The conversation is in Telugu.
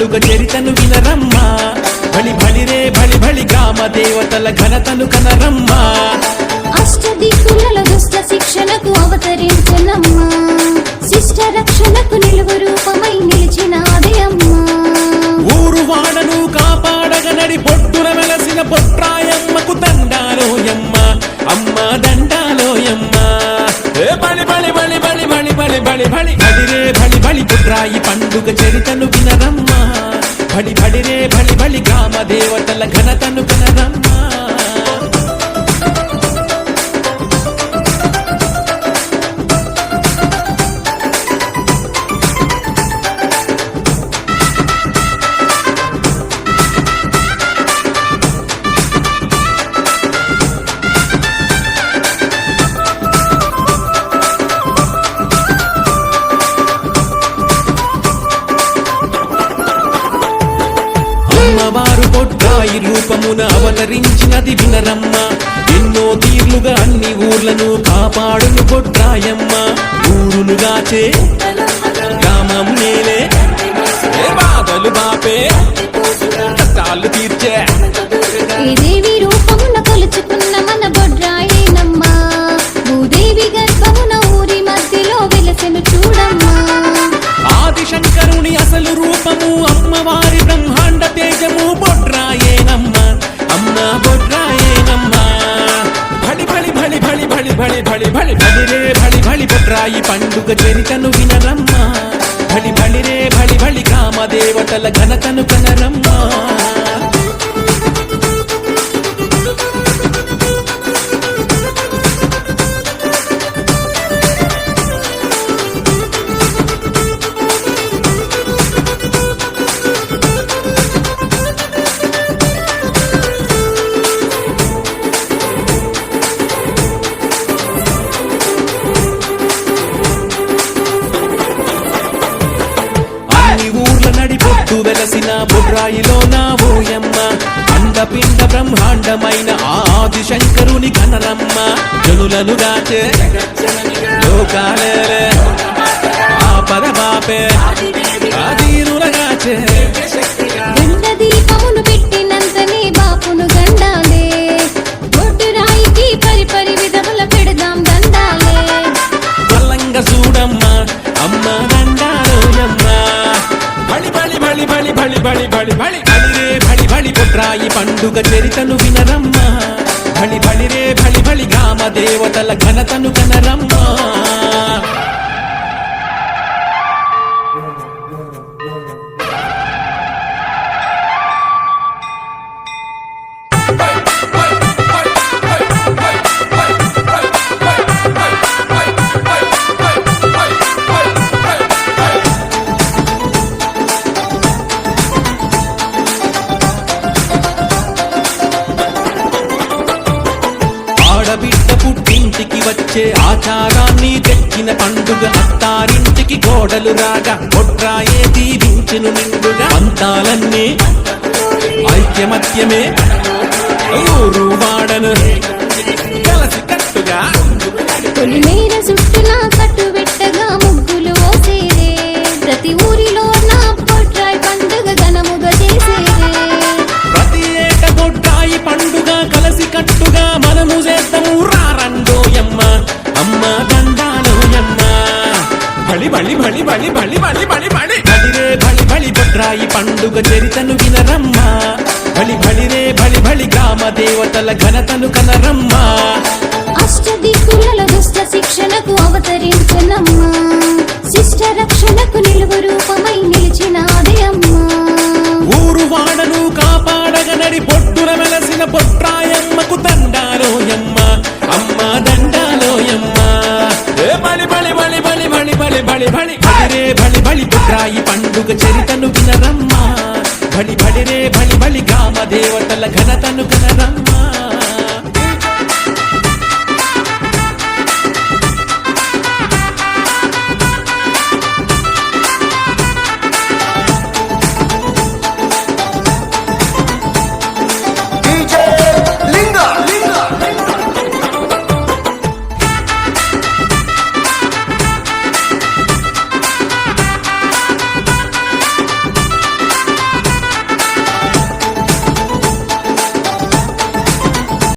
పండుగ చరితను వినరమ్మా. బలి బలిరే బలి బలి గ్రామ దేవతల ఘనతను కనరమ్మా. అష్టదిక్కులలో దుష్ట శిక్షణకు అవతరించనమ్మా. శిష్ట రక్షణకు నిలువ రూపమై నిలిచిన ఊరు వాడను కాపాడగ నడి పొట్టున వెలసిన పొట్రాయమ్మకు దండాలోయమ్మ. అమ్మ దండాలోయమ్మ. బలి బలి బలి బలి బలి బలి బలి బలి బలిరే బలి బలి పుట్రాయి పండుగ చరితను వినరమ్మా. బడి రే బలి భలి గ్రామ దేవతల ఘనతను కనదమ్మా. అవతరించినది వినరమ్మ. ఎన్నో తీర్లుగా అన్ని ఊర్లను కాపాడును కొట్టాయమ్మ. ఊరును గాచే గ్రామం నేలే బాధలు బాపే. భళి భళి భళి భళిరే భళి భళి పుట్రాయి పండుగ చరితను వినరమ్మా. భళి భళిరే భళి భళి కామదేవతల ఘనతను కనరమ్మా. అండపిండ బ్రహ్మాండమైన ఆ ఆది శంకరుని కనరమ్మ జనులను రాచే లోకాలే. ఆ పరబాపే ఆదీనులగాచే గండ దీపమును పెట్టినంతనే బాపును గండాలే. బొడ్డురాయికి పరి పరి విధముల పెడదాం దండాలే బలంగ చూడమ్మ అమ్మ దండాలోయమ్మ. బలి బలి బలి బలి బలి బలి బలి బలి బలిరే బలి బలి పండుగ చరితను వినరమ్మ. బలి బలిరే బలి బలి గామ దేవతల ఘనతను కనరమ్మ ఆడబిడ్డ పుట్టింటికి వచ్చే ఆచారాన్ని తెచ్చిన పండుగ అత్తారింటికి గోడలు రాగా కొట్రాయే దీవించును నిండుగా. అంతాలన్నీ ఐక్యమత్యమే. ఊరు వాడను. కలసి కట్టుగా. బలి బలి బలి బలి బలి. బలి బలి బలిరే బలి బలి బొడ్రాయి పండుగ చరితను వినరమ్మా. బలి బలిరే బలి బలి గ్రామ దేవతల ఘనతను కనరమ్మా. అష్టదిక్కులలో దుష్ట శిక్షణకు అవతరించనమ్మా. శిష్ట రక్షణకు నిలువ రూపమై నిలిచిన అమ్మా. ఊరు వాడను కాపాడగ నడి పొట్టున వెలసిన పొట్రాయమ్మకు దండాలోయమ్మ బళి బళి బళిరే బళి బళి బుడ్రాయి పండుగ చరితను వినరమ్మా. బళి బళిరే బళి బళి గ్రామ దేవతల ఘనతను వినరమ్మా.